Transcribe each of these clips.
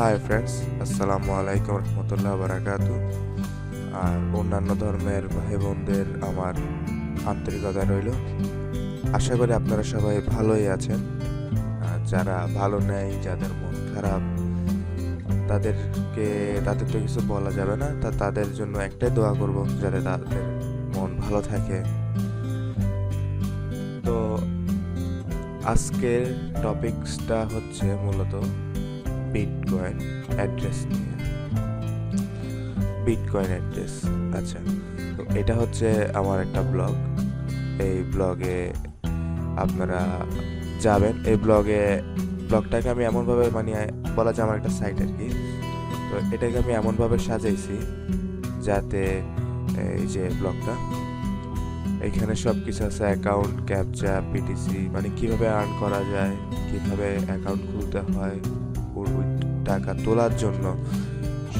Hi friends আসসালামু আলাইকুম রহমতুল্লাহ বারাকাতু আর অন্যান্য ধর্মের ভাই বোনদের আমার আন্তরিকতা রইল। আশা করি আপনারা সবাই ভালোই আছেন। যারা ভালো নেই, যাদের মন খারাপ, তাদেরকে, তাদের তো কিছু বলা যাবে না। তা তাদের জন্য একটাই দোয়া করব যাতে তাদের মন ভালো থাকে। তো আজকের টপিকসটা হচ্ছে মূলত বিটকয়েন অ্যাড্রেস নিয়ে। বিটকয়েন অ্যাড্রেস আচ্ছা। তো এটা হচ্ছে আমার একটা ব্লগ এই ব্লগে আপনারা যাবেন। এই ব্লগে ব্লগটাকে আমি এমনভাবে মানে বলা যায় আমার একটা সাইট আর কি। তো এটাকে আমি এমনভাবে সাজাইছি যাতে এই যে ব্লগটা এখানে সব কিছু আছে অ্যাকাউন্ট ক্যাপচা পিটিসি মানে কীভাবে আর্ন করা যায়, কীভাবে অ্যাকাউন্ট খুলতে হয়। ওই টাকা তোলার জন্য।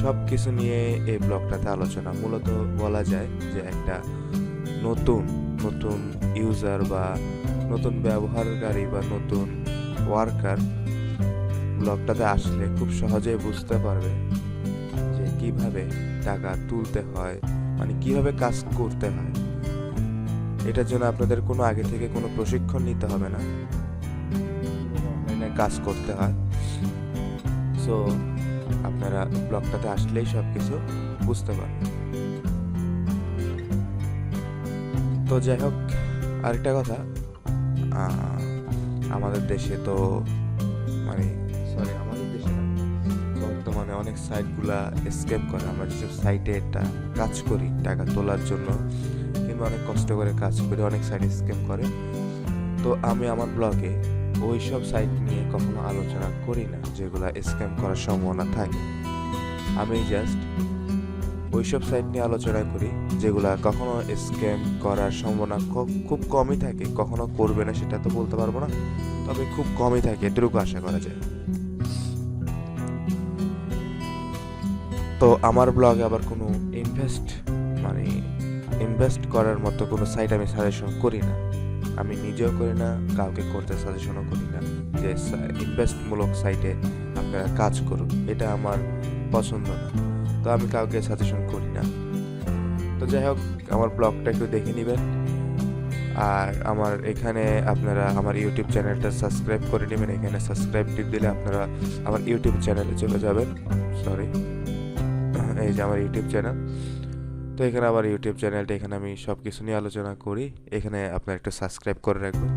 সব কিছু নিয়ে এই ব্লগটাতে আলোচনা। মূলত বলা যায় যে একটা নতুন নতুন ইউজার বা নতুন ব্যবহারকারী বা নতুন ওয়ার্কার ব্লগটাতে আসলে খুব সহজেই বুঝতে পারবে যে কীভাবে টাকা তুলতে হয় মানে কীভাবে কাজ করতে হয়। এটার জন্য আপনাদের কোনো আগে থেকে কোনো প্রশিক্ষণ নিতে হবে না। কাজ করতে হয়। সো আপনারা ব্লগটাতে আসলেই সব কিছু বুঝতে পারবেন। তো যাই হোক, আরেকটা কথা আমাদের দেশে তো মানে সরি আমাদের দেশে বর্তমানে অনেক সাইটগুলা স্কেপ করে। আমরা যেসব সাইটে একটা কাজ করি, টাকা তোলার জন্য, কিংবা অনেক কষ্ট করে কাজ করি অনেক সাইট স্কেপ করে। তো আমি আমার ব্লগে ওই সব সাইট নিয়ে কখনো আলোচনা করি না, যেগুলো স্ক্যাম করার সম্ভাবনা থাকে। আমি জাস্ট ওইসব সাইট নিয়ে আলোচনা করি, যেগুলা কখনো স্ক্যাম করার সম্ভাবনা খুব কমই থাকে। কখনো করবে না, সেটা তো বলতে পারব না, তবে খুব কমই থাকে, এটুকু আশা করা যায়। তো আমার ব্লগে আবার কোনো ইনভেস্ট মানে ইনভেস্ট করার মতো কোনো সাইট আমি সাজেশন করি না। আমি নিজেও করি না, কাউকে করতে সাজেশনও করি না। যে ইনভেস্টমূলক সাইটে আপনারা কাজ করুন, এটা আমার পছন্দ না। তো আমি কাউকে সাজেশন করি না। তো যাই হোক, আমার ব্লগটা একটু দেখে নেবেন। আর আমার এখানে আপনারা আমার ইউটিউব চ্যানেলটা সাবস্ক্রাইব করে নেবেন। এখানে সাবস্ক্রাইব টিপ দিলে আপনারা আমার ইউটিউব চ্যানেলে চলে যাবেন। সরি এই যে আমার ইউটিউব চ্যানেল তো এখানে আবার ইউটিউব চ্যানেলটা এখানে আমি সব কিছু নিয়ে আলোচনা করি। এখানে আপনার একটু সাবস্ক্রাইব করে রাখবেন,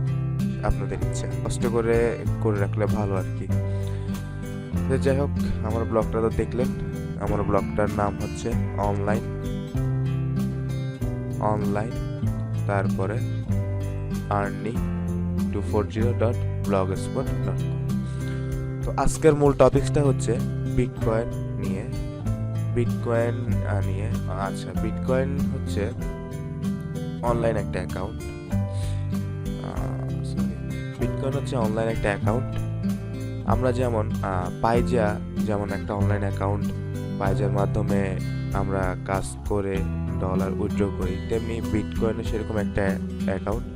আপনাদের ইচ্ছা। কষ্ট করে করে রাখলে ভালো আর কি। তো যাই হোক, আমার ব্লগটা তো দেখলেন। আমার ব্লগটার নাম হচ্ছে অনলাইন অনলাইন তারপরে Arni two four zero dot blogspot dot তো আজকের মূল টপিকসটা হচ্ছে বিটকয়েন নিয়ে বিটকয়েন নিয়ে আচ্ছা বিটকয়েন হচ্ছে অনলাইন একটা অ্যাকাউন্ট বিটকয়েন হচ্ছে অনলাইন একটা অ্যাকাউন্ট আমরা যেমন পাইজা যেমন একটা অনলাইন অ্যাকাউন্ট পাইজার মাধ্যমে আমরা কাজ করে ডলার উইথড্র করি, তেমনি বিটকয়েনও সেরকম একটা অ্যাকাউন্ট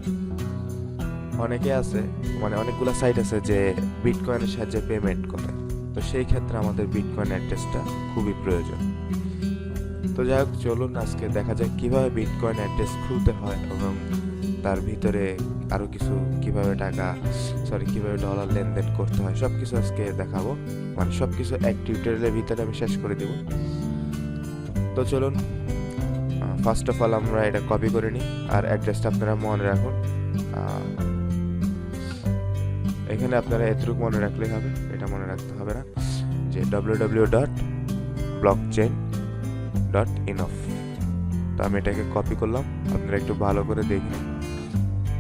অনেকে আছে মানে অনেকগুলো সাইট আছে যে বিটকয়েনের সাহায্যে পেমেন্ট করে। তো সেই ক্ষেত্রে আমাদের বিটকয়েন অ্যাড্রেসটা খুবই প্রয়োজন। তো যাই হোক, চলুন আজকে দেখা যাক কীভাবে বিটকয়েন অ্যাড্রেস খুলতে হয় এবং তার ভিতরে আরও কিছু কীভাবে টাকা সরি কীভাবে ডলার লেনদেন করতে হয় সব কিছু আজকে দেখাবো। মানে সব কিছু এক টিউটোরিয়ালের ভিতরে আমি শেষ করে দিব। তো চলুন ফার্স্ট অফ অল আমরা এটা কপি করে নিই আর অ্যাড্রেসটা আপনারা মনে রাখুন। এখানে আপনারা এতটুকু মনে রাখলেই হবে, এটা মনে রাখতে হবে না। যে W dot blockchain dot info তো আমি এটাকে কপি করলাম। আপনারা একটু ভালো করে দেখুন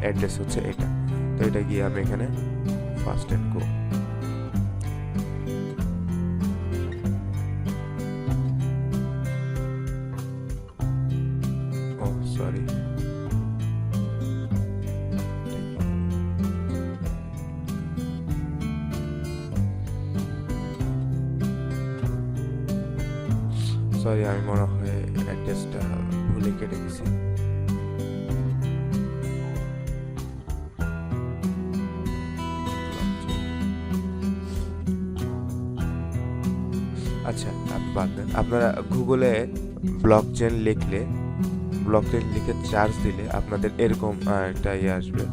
অ্যাড্রেস হচ্ছে এটা। তো এটা গিয়ে আমি এখানে ফার্স্ট এড গো আপনারা গুগলে ব্লক চেন লিখলে ব্লক চেন লিখে চার্জ দিলে আপনাদের এরকম একটা ইয়ে আসবে।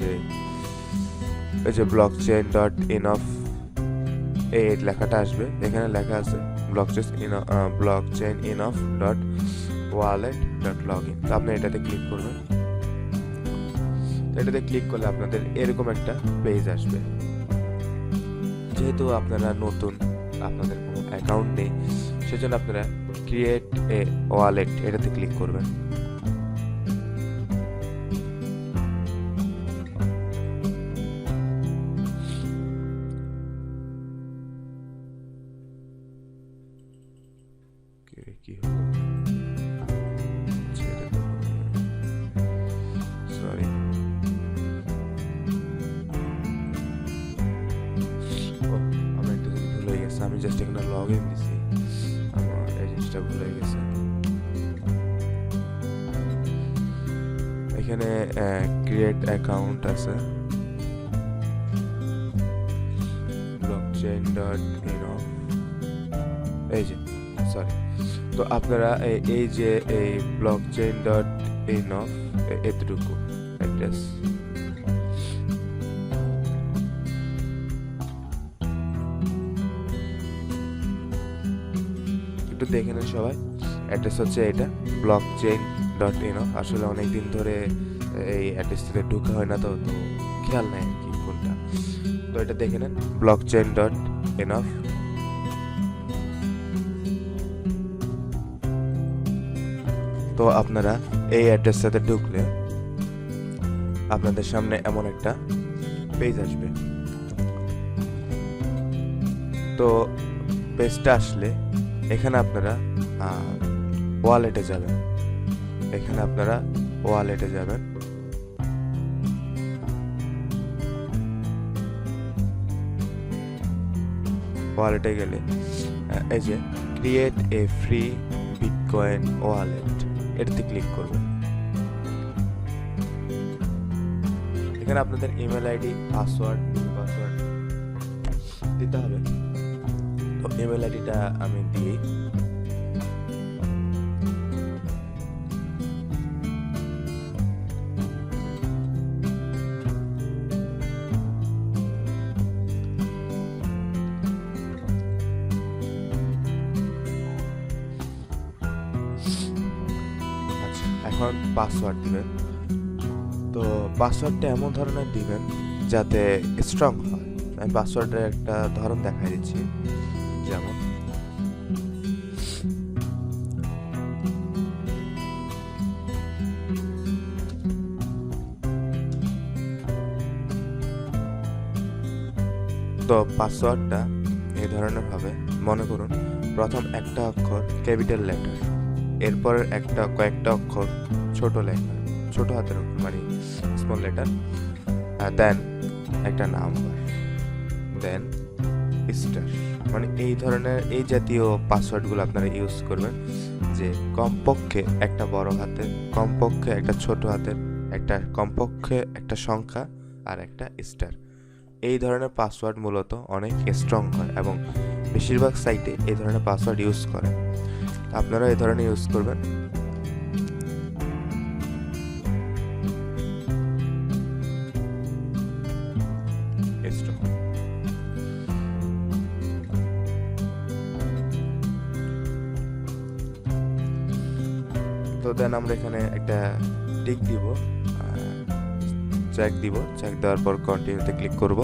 যে, এই যে blockchain dot info এই লেখাটা আসবে। এখানে লেখা আছে blockchain in blockchain info dot wallet dot login তো আপনি এটাতে ক্লিক করবেন। এটাতে ক্লিক করলে আপনাদের এরকম একটা পেজ আসবে। যেহেতু আপনারা নতুন আপনাদের কোনো অ্যাকাউন্ট নেই সেজন্য আপনারা ক্রিয়েট এ ওয়ালেট এটাতে ক্লিক করবেন। ক্রিয়েট অ্যাকাউন্ট আছে। ব্লকচেইন ডট ইন এই যে সরি তো আপনারা এই- যে এই ব্লকচেইন ডট ইন এতটুকু অ্যাড্রেস একটু দেখে নেন সবাই। অ্যাড্রেস হচ্ছে এটা ব্লক চেইন ডট ইন আসলে অনেক দিন ধরে এই অ্যাড্রেসটিতে ঢুকা হয় না তো তো খেয়াল নাই কি কোনটা। তো এটা দেখে নেন ব্লক চেইন ডট ইন তো আপনারা এই অ্যাড্রেসটাতে ঢুকলে আপনাদের সামনে এমন একটা পেজ আসবে। তো পেজটা আসলে এখানে আপনারা ওয়ালেটে যাবেন। এখানে আপনারা ওয়ালেটে যাবেন। ওয়ালেটে গেলে এই যে create a free bitcoin wallet এটাতে ক্লিক করবেন। এখানে আপনাদের ইমেল আইডি পাসওয়ার্ড পাসওয়ার্ড দিতে হবে। তো ইমেল আইডিটা আমি দিই। এখন পাসওয়ার্ড দিবেন। তো পাসওয়ার্ডটা এমন ধরনের দিবেন যাতে স্ট্রং হয়। আমি পাসওয়ার্ডের একটা ধরন দেখাই দিচ্ছি। যেমন তো পাসওয়ার্ডটা এই ধরনের হবে। মনে করুন, প্রথম একটা অক্ষর ক্যাপিটাল লেটার এরপর একটা কয়েকটা অক্ষর ছোট লেটার ছোট হাতের অক্ষর মানে স্মল লেটার দেন একটা নাম্বার দেন স্টার মানে এই ধরনের, এই জাতীয় পাসওয়ার্ডগুলো আপনারা ইউজ করবেন যে কমপক্ষে একটা বড় হাতের, কমপক্ষে একটা ছোট হাতের, একটা কমপক্ষে একটা সংখ্যা আর একটা স্টার এই ধরনের পাসওয়ার্ড মূলত অনেক স্ট্রং হয় এবং বেশিরভাগ সাইটে এই ধরনের পাসওয়ার্ড ইউজ করে আপনারা এই ধরনের ইউজ করবেন। তো দেন আমরা এখানে একটা টিক দিব চেক দিব। চেক দেওয়ার পর কন্টিনিউতে ক্লিক করব।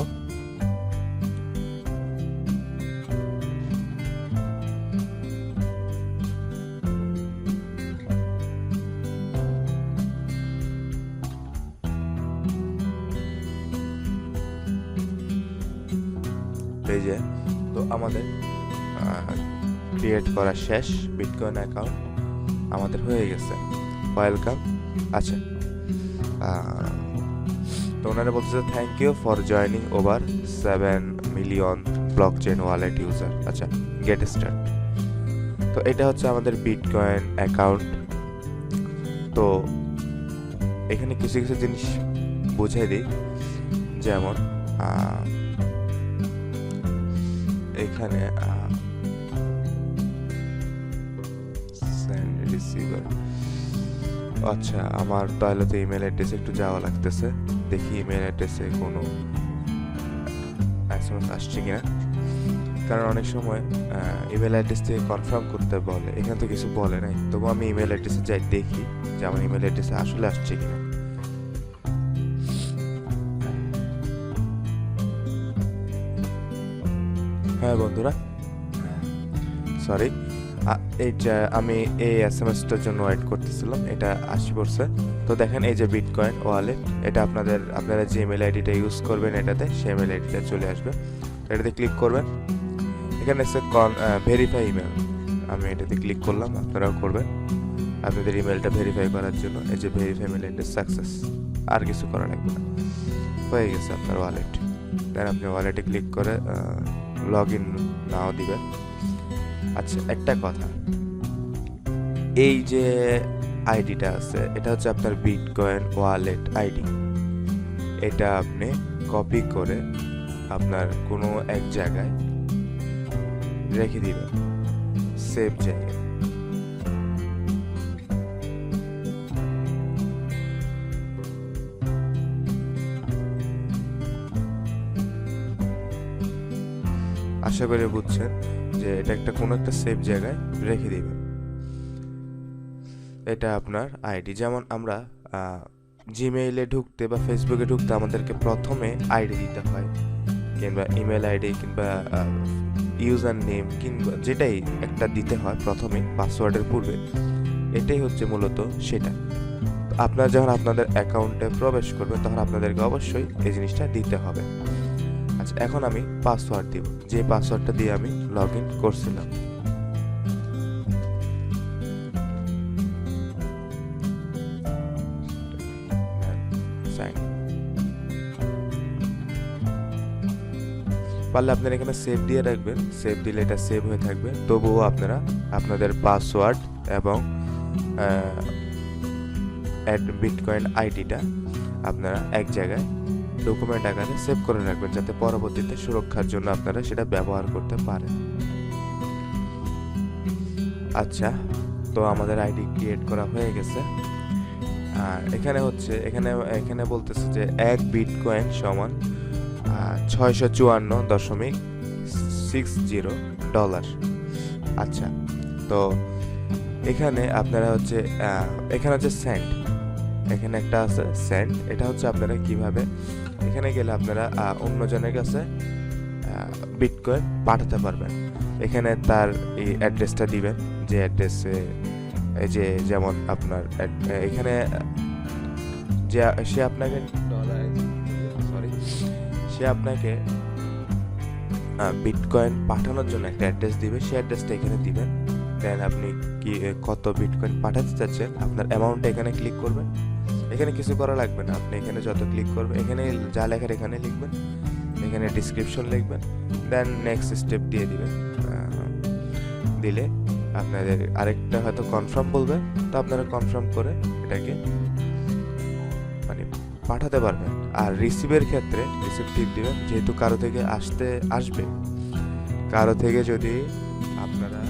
আমাদের ক্রিয়েট করা শেষ বিটকয়েন অ্যাকাউন্ট আমাদের হয়ে গেছে। ওয়েলকাম আচ্ছা তো ওনারা বলতেছে thank you for joining over seven million blockchain wallet user আচ্ছা গেট স্টার্ট তো এটা হচ্ছে আমাদের বিটকয়েন অ্যাকাউন্ট তো এখানে কিছু কিছু জিনিস বুঝাই দিই। যেমন এখানে আচ্ছা আমার তাহলে তো ইমেল অ্যাড্রেসে একটু যাওয়া লাগতেছে। দেখি ইমেল অ্যাড্রেসে কোনো এস আসছে কিনা। কারণ অনেক সময় ইমেল অ্যাড্রেস থেকে কনফার্ম করতে বলে। এখানে তো কিছু বলে নাই। তবু আমি ইমেল অ্যাড্রেসে যাই দেখি যে আমার ইমেল অ্যাড্রেসে আসলে আসছে কিনা। হ্যাঁ বন্ধুরা। সরি এই যে আমি এই এস এম এসটার জন্য ওয়েট করতেছিলাম, এটা আসি পড়ছে। তো দেখেন এই যে বিটকয়েন ওয়ালেট এটা আপনাদের, আপনারা যে ইমেল আইডিটা ইউজ করবেন এটাতে, সেই ইমেল আইডিটা চলে আসবে। এটাতে ক্লিক করবেন। এখানে এসে কন ভেরিফাই ইমেল আমি এটাতে ক্লিক করলাম, আপনারাও করবেন। আপনাদের ইমেলটা ভেরিফাই করার জন্য, এই যে ভেরিফাই ইমেল আইডি সাকসেস আর কিছু করা লাগবে না। হয়ে গেছে আপনার ওয়ালেট দেন আপনি ওয়ালেটে ক্লিক করে লগ ইন নাও দিবেন আচ্ছা একটা কথা। এই যে আইডিটা আছে, এটা হচ্ছে আপনার বিটকয়েন ওয়ালেট আইডি। এটা আপনি কপি করে আপনার কোনো এক জায়গায় রেখে দিবেন। সেভ জায়গায়। আশা করি বুঝছেন যে এটা একটা কোনো একটা সেফ জায়গায় রেখে দিবেন। এটা আপনার আইডি যেমন আমরা জিমেইলে ঢুকতে বা ফেসবুকে ঢুকতে আমাদেরকে প্রথমে আইডি দিতে হয়, কিংবা ইমেল আইডি কিংবা ইউজার নেম কিংবা যেটাই একটা দিতে হয় প্রথমে পাসওয়ার্ডের পূর্বে, এটাই হচ্ছে মূলত সেটা। আপনারা যখন আপনাদের অ্যাকাউন্টে প্রবেশ করবেন তখন আপনাদেরকে অবশ্যই এই জিনিসটা দিতে হবে। এখন আমি পাসওয়ার্ড দিব। যে পাসওয়ার্ডটা দিয়ে আমি লগ ইন করছিলাম পারলে আপনারা এখানে সেভ দিয়ে রাখবেন। সেভ দিলে এটা সেভ হয়ে থাকবে। তবুও আপনারা আপনাদের পাসওয়ার্ড এবং অ্যাড বিটকয়েন আইডিটা আপনারা এক জায়গায় ডকুমেন্ট আকারে সেভ করে রাখবেন যাতে পরবর্তীতে সুরক্ষার জন্য আপনারা সেটা ব্যবহার করতে পারেন। আচ্ছা তো আমাদের আইডি ক্রিয়েট করা হয়ে গেছে। আর এখানে হচ্ছে, এখানে এখানে বলতেছে যে এক বিটকয়েন সমান ছয়শো চুয়ান্ন দশমিক সিক্স জিরো ডলার আচ্ছা তো এখানে আপনারা হচ্ছে এখানে হচ্ছে সেন্ট এখানে একটা আছে সেন্ড এটা হচ্ছে আপনারা কীভাবে, এখানে গেলে আপনারা অন্যজনের কাছে বিটকয়েন পাঠাতে পারবেন। এখানে তার এই অ্যাড্রেসটা দিবেন, যে অ্যাড্রেসে এই যে যেমন আপনার এখানে, যে সে আপনাকে সরি সে আপনাকে বিটকয়েন পাঠানোর জন্য একটা অ্যাড্রেস দিবে সেই অ্যাড্রেসটা এখানে দিবেন। দেন আপনি কি, কত বিটকয়েন পাঠাতে চাচ্ছেন, আপনার অ্যামাউন্টটা এখানে ক্লিক করবেন। এখানে কিছু করা লাগবে না। আপনি এখানে যত ক্লিক করবেন, এখানে যা লেখার এখানে লিখবেন, এখানে ডিসক্রিপশন লিখবেন দেন নেক্সট স্টেপ দিয়ে দিবেন। দিলে আপনাদের আরেকটা হয়তো কনফার্ম বলবে, তো আপনারা কনফার্ম করে এটাকে মানে পাঠাতে পারবেন। আর রিসিভের ক্ষেত্রে রিসিভ টিপ দিবেন, যেহেতু কারও থেকে আসতে, আসবে। কারও থেকে যদি আপনারা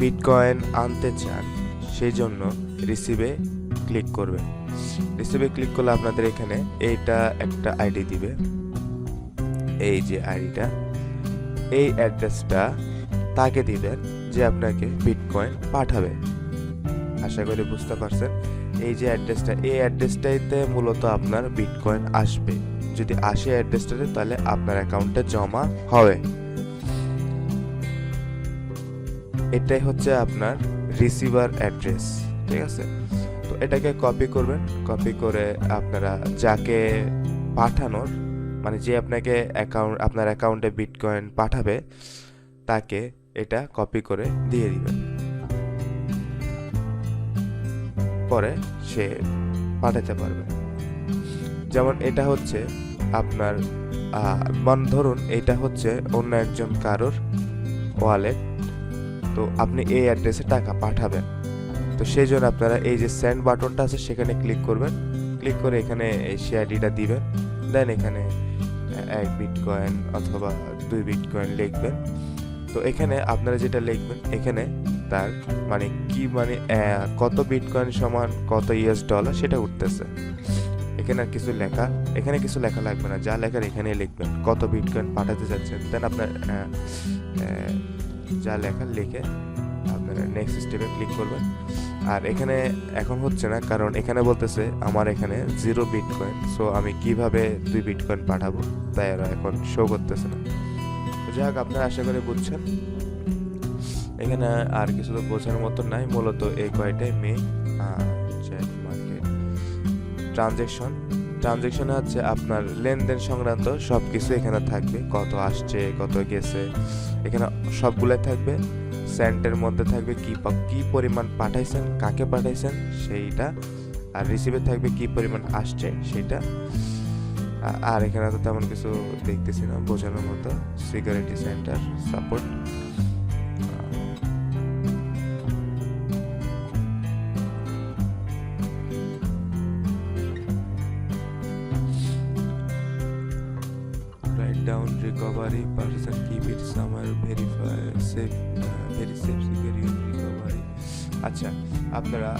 বিটকয়েন আনতে চান সেই জন্য রিসিভে ক্লিক করবেন রিসিভে ক্লিক করলে আপনাদের এখানে এইটা একটা আইডি দিবে। এই যে আইডিটা এই অ্যাড্রেসটা তাকে দিবেন যে আপনাকে বিটকয়েন পাঠাবে। আশা করি বুঝতে পারছেন। এই যে অ্যাড্রেসটা এই অ্যাড্রেসটাইতে মূলত আপনার বিটকয়েন আসবে। যদি আসে অ্যাড্রেসটাতে তাহলে আপনার অ্যাকাউন্টে জমা হবে। এটাই হচ্ছে আপনার রিসিভার অ্যাড্রেস ঠিক আছে? তো এটাকে কপি করবেন কপি করে আপনারা যাকে পাঠানোর মানে যে আপনাকে অ্যাকাউন্ট আপনার অ্যাকাউন্টে বিটকয়েন পাঠাবে, তাকে এটা কপি করে দিয়ে দিবেন। পরে সে পাঠাতে পারবে। যেমন এটা হচ্ছে আপনার মন ধরুন এটা হচ্ছে অন্য একজন কারোর ওয়ালেট তো আপনি এই অ্যাড্রেসে টাকা পাঠাবেন। তো সেই জন্য আপনারা এই যে সেন্ড বাটনটা আছে, সেখানে ক্লিক করবেন। ক্লিক করে এখানে এই শেয়ারটিটা দিবেন। দেন এখানে এক বিটকয়েন অথবা দুই বিট কয়েন লিখবেন। তো এখানে আপনারা যেটা লিখবেন, এখানে তার মানে কি মানে কত বিটকয়েন সমান, কত ইউএস ডলার সেটা উঠতেছে। এখানে আর কিছু লেখা, এখানে কিছু লেখা লাগবে না। যা লেখার এখানে লিখবেন। কত বিটকয়েন পাঠাতে চাচ্ছেন। দেন আপনার যা লেখা, লিখে আপনারা নেক্সট স্টেপে ক্লিক করবেন। আর এখানে এখন হচ্ছে না, কারণ এখানে বলতেছে আমার এখানে জিরো বিটকয়েন সো আমি কীভাবে দুই বিটকয়েন পাঠাবো? তাই আর এখন শো করতেছে না। যাই হোক আপনারা আশা করি বুঝছেন। এখানে আর কিছু তো বোঝার মতো নাই, মূলত এই কয়টাই মেইন ট্রানজেকশন ট্রানজেকশনে হচ্ছে আপনার লেনদেন সংক্রান্ত সব কিছু এখানে থাকবে। কত আসছে, কত গেছে, এখানে সবগুলাই থাকবে। সেন্টের মধ্যে থাকবে কি কি পরিমাণ পাঠাইছেন, কাকে পাঠাইছেন, সেইটা। আর রিসিভে থাকবে কি পরিমাণ আসছে সেটা আর এখানে তো তেমন কিছু দেখতেছি না, বোঝানোর মতো। Security center support recovery keep it somewhere verify safe uh, very safe secure recovery. আচ্ছা আপনারা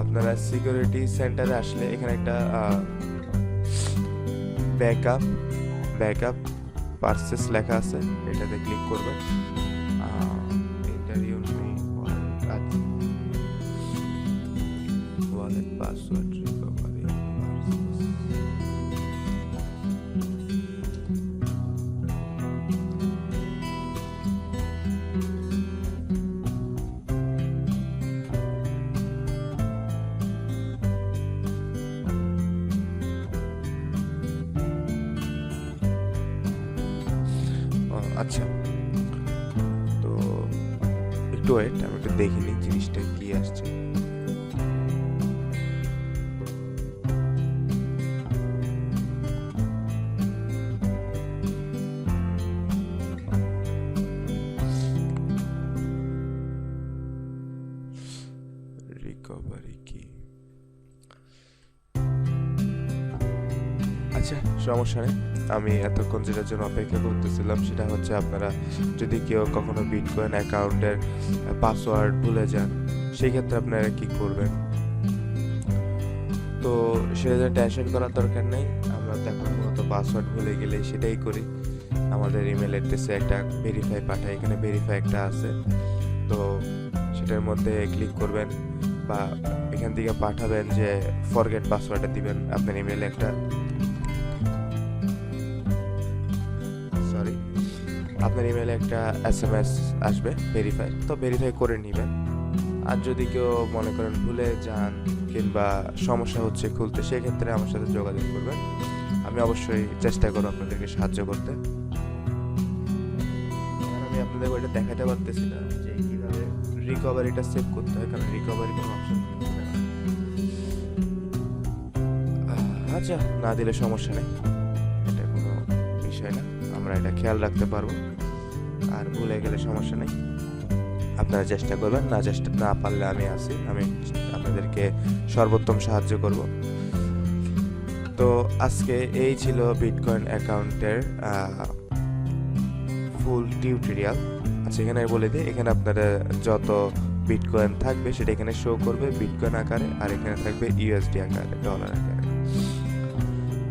আপনারা সিকিউরিটি সেন্টারে আসলে এখানে একটা ব্যাকআপ ব্যাকআপ পারচেস লেখা আছে এটাতে ক্লিক করবেন। Interview wallet password recovery Jesus. Recovery কি? আচ্ছা সমস্যা নেই। আমি এতক্ষণ যেটার জন্য অপেক্ষা করতেছিলাম সেটা হচ্ছে আপনারা যদি কেউ কখনো বিটকয়েন অ্যাকাউন্টের পাসওয়ার্ড ভুলে যান, সেই ক্ষেত্রে আপনারা কি করবেন? তো সেটা টেনশন করার দরকার নেই। আমরা তো এখন মূলত পাসওয়ার্ড ভুলে গেলে সেটাই করি। আমাদের ইমেল অ্যাড্রেসে একটা ভেরিফাই পাঠাই, এখানে ভেরিফাই একটা আছে। তো সেটার মধ্যে ক্লিক করবেন। বা এখান থেকে পাঠাবেন যে ফরগেট পাসওয়ার্ডটা দিবেন, আপনার ইমেলে একটা সরি আপনার ইমেলে একটা এস এম এস আসবে ভেরিফাই তো ভেরিফাই করে নেবেন। আর যদি কেউ মনে করেন ভুলে যান কিংবা সমস্যা হচ্ছে খুলতে, সেক্ষেত্রে আমার সাথে যোগাযোগ করবেন। আমি অবশ্যই চেষ্টা করব আপনাদেরকে সাহায্য করতে। আমি আপনাদের ওইটা দেখাতে পারতেছি না। রিকভারিটা সেভ করতে হয়, কারণ রিকভারি কোনো অপশন আচ্ছা না দিলে সমস্যা নেই। এটা কোনো বিষয় না। আমরা এটা খেয়াল রাখতে পারব। আর ভুলে গেলে সমস্যা নেই। আপনারা চেষ্টা করবেন, না চেষ্টা না পারলে আমি আছি। আমি আপনাদেরকে সর্বোত্তম সাহায্য করব। তো আজকে এই ছিল বিটকয়েন অ্যাকাউন্টের ফুল টিউটোরিয়াল আচ্ছা এখানে বলে দিই, এখানে আপনারা যত বিটকয়েন থাকবে সেটা এখানে শো করবে বিটকয়েন আকারে আর এখানে থাকবে ইউএসডি আকারে ডলার আকারে।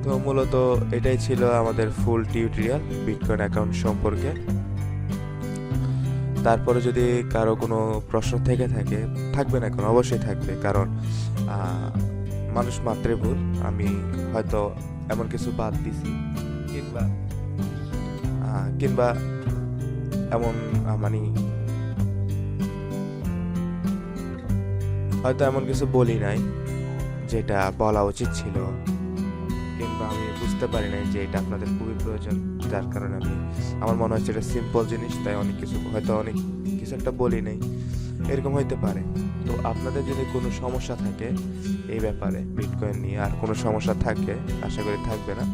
তো মূলত এটাই ছিল আমাদের ফুল টিউটোরিয়াল বিটকয়েন অ্যাকাউন্ট সম্পর্কে। তারপরে যদি কারও কোনো প্রশ্ন থেকে থাকে, থাকবে না কোনো অবশ্যই থাকবে, কারণ মানুষ মাত্রে ভুল আমি হয়তো এমন কিছু বাদ দিছি, কিংবা কিংবা এমন মানে হয়তো এমন কিছু বলি নাই যেটা বলা উচিত ছিল, কিংবা আমি বুঝতে পারি নাই যে এটা আপনাদের খুবই প্রয়োজন, যার কারণে আমি, আমার মনে হচ্ছে এটা সিম্পল জিনিস, তাই অনেক কিছু, হয়তো অনেক কিছু একটা বলি নাই, এরকম হইতে পারে। তো আপনাদের যদি কোনো সমস্যা থাকে এই ব্যাপারে বিটকয়েন নিয়ে আর কোনো সমস্যা থাকে, আশা করি থাকবে না,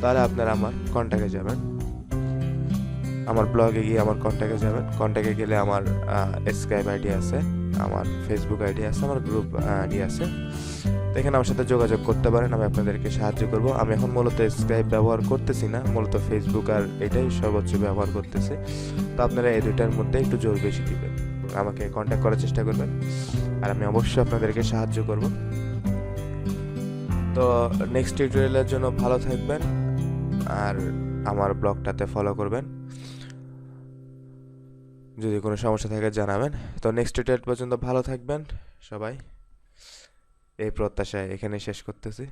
তাহলে আপনারা আমার কন্ট্যাক্টে যাবেন। আমার ব্লগে গিয়ে আমার কন্ট্যাক্টে যাবেন কন্ট্যাক্টে গেলে আমার স্কাইপ আইডি আছে, আমার ফেসবুক আইডি আছে, আমার গ্রুপ আইডি আছে। তো এখানে আমার সাথে যোগাযোগ করতে পারেন, আমি আপনাদেরকে সাহায্য করব। আমি এখন মূলত স্কাইপ ব্যবহার করতেছি না, মূলত ফেসবুক আর এটাই সর্বোচ্চ ব্যবহার করতেছি। তো আপনারা এই দুইটার মধ্যে একটু জোর বেশি দিবেন, আমাকে কন্ট্যাক্ট করার চেষ্টা করবেন, আর আমি অবশ্যই আপনাদেরকে সাহায্য করব। তো নেক্সট টিউটোরিয়ালের জন্য ভালো থাকবেন, আর আমার ব্লগটাতে ফলো করবেন। যদি কোনো সমস্যা থাকে জানাবেন। তো নেক্সট ডেট পর্যন্ত ভালো থাকবেন সবাই। এই প্রত্যাশায় এখানে শেষ করতেছি।